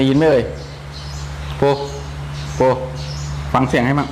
ได้ยินไหมเอ่ยโปโปฟังเสียงให้มั่ง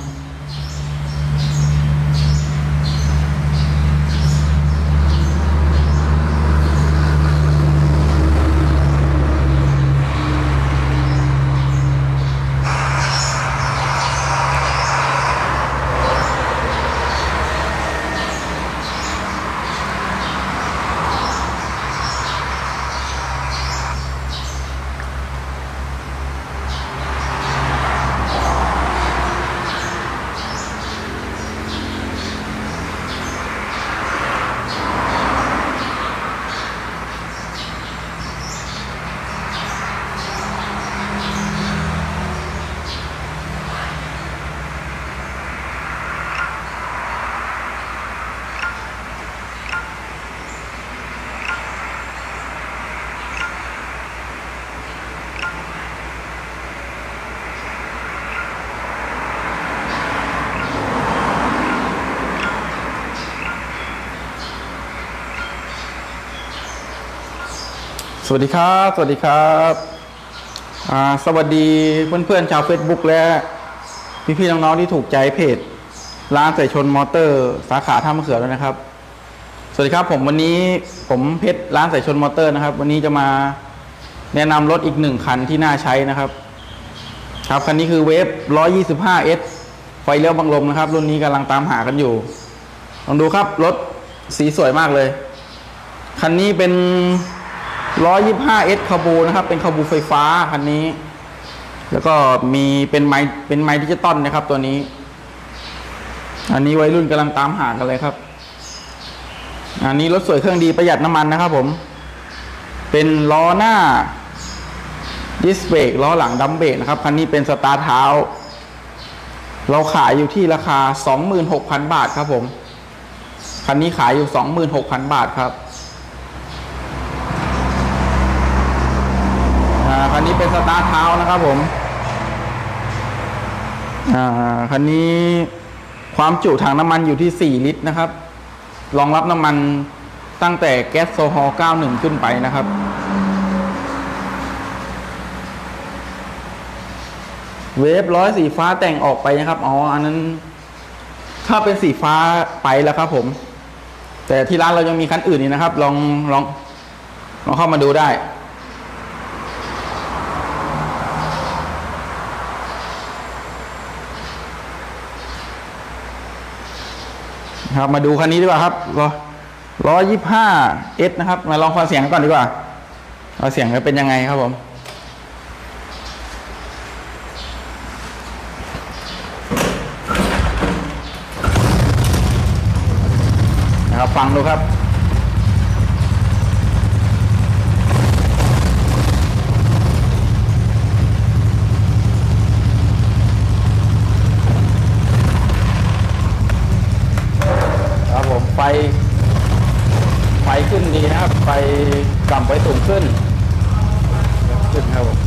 สวัสดีครับ สวัสดีครับสวัสดีเพื่อนๆชาว Facebook และพี่ๆน้องๆที่ถูกใจเพจ ร้านใส่ชนมอเตอร์ สาขาท่ามะเขือแล้วนะครับ สวัสดีครับผมวันนี้ผมเพชรร้านใส่ชนมอเตอร์นะครับ วันนี้จะมาแนะนำรถอีกหนึ่งคันที่น่าใช้นะครับ ครับคันนี้คือเวฟ 125S ไฟเลี้ยวบังลมนะครับ รุ่นนี้กำลังตามหากันอยู่ลองดูครับรถสีสวยมากเลย คันนี้เป็น 125S คาบูนะครับ เป็นคาบูไฟฟ้าคันนี้ แล้วก็มีเป็นไม้เป็นไม้ดิจิตอลนะครับ ตัวนี้ อันนี้วัยรุ่นกำลังตามหากันเลยครับ อันนี้รถสวยเครื่องดีประหยัดน้ำมันนะครับผม เป็นล้อหน้าดิสเบรกล้อหลังดัมเบรกนะครับ คันนี้เป็นสตาร์ทเท้า เราขายอยู่ที่ราคา 26,000 บาทครับผม คันนี้ขายอยู่ 26,000 บาทครับ อ่า คั นี้เป็นสตาร์ทเท้านะครับผมอ่าคันนี้ความจุถังน้ำมันอยู่ที่ 4 ลิตรนะครับ รองรับน้ำมันตั้งแต่แก๊สโซฮอล์91 ขึ้นไปนะครับ เวฟร้อยสีฟ้าแต่งออกไปนะครับ อ๋อ อันนั้น ถ้าเป็นสีฟ้าไปแล้วครับผม แต่ที่ร้านเรายังมีคันอื่นอีกนะครับ ลองลองลองเข้ามาดูได้ ครับ มาดูคันนี้ดีกว่าครับร้อยยี่ห้าเอสนะครับ มาลองฟังเสียงก่อนดีกว่าว่าเสียงจะเป็นยังไงครับผมนะครับฟังดูครับครับผมไฟ ไฟขึ้นดีนะครับ ไฟกล่ำ ไฟสูงขึ้นขึ้นครับผม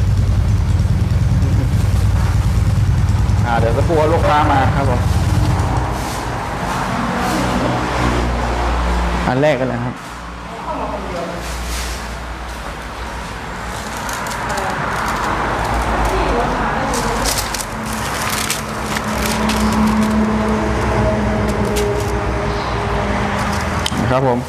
อ่าเดี๋ยวสักครู่ลูกค้ามาครับผมอันแรกกันเลยครับนะครับผม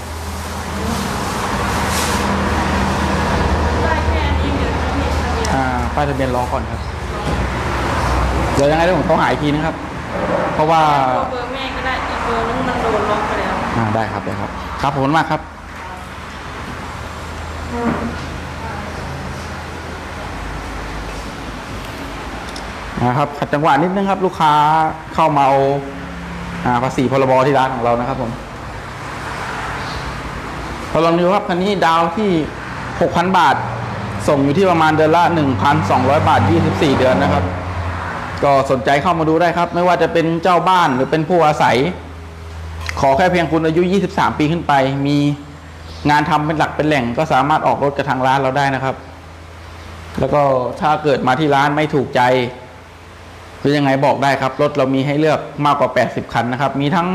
อ่าป้ายทะเบียนล้อก่อนครับ เดี๋ยวยังไงเดี๋ยวผมต้องหาอีกทีนะครับ เพราะว่าเบอร์แม่ก็ได้อีกเบอร์นึงมันโดนล็อกไปแล้วอ่าได้ครับได้ครับ ครับผมมากครับนะครับขัดจังหวะนิดนึงครับ ลูกค้าเข้ามาเอาอ่าภาษีพรบที่ร้านของเรานะครับผมพอลองดูครับคันนี้ดาวที่6,000บาท ส่งอยู่ที่ประมาณเดือนละ 1,200 บาท 24 เดือนนะครับ ก็สนใจเข้ามาดูได้ครับ ไม่ว่าจะเป็นเจ้าบ้านหรือเป็นผู้อาศัย ขอแค่เพียงคุณอายุ 23 ปีขึ้นไป มีงานทำเป็นหลักเป็นแหล่ง ก็สามารถออกรถกับทางร้านเราได้นะครับ แล้วก็ถ้าเกิดมาที่ร้านไม่ถูกใจหรือยังไงบอกได้ครับ รถเรามีให้เลือกมากกว่า 80 คันนะครับ มีทั้ง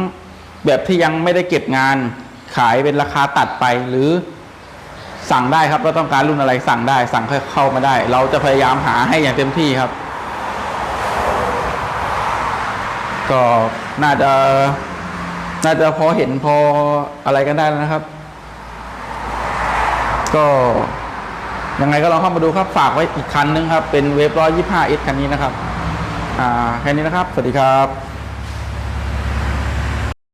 แบบที่ยังไม่ได้เก็บงานขายเป็นราคาตัดไปหรือ สั่งได้ครับเราต้องการรุ่นอะไรสั่งได้ สั่งเข้ามาได้ เราจะพยายามหาให้อย่างเต็มที่ครับ ก็น่าจะน่าจะพอเห็นพออะไรกันได้แล้วนะครับ ก็ยังไงก็ลองเข้ามาดูครับ ฝากไว้อีกคันนึงครับ เป็นเวฟร้อยยี่ห้าเอสคันนี้นะครับ อ่าแค่นี้นะครับ สวัสดีครับ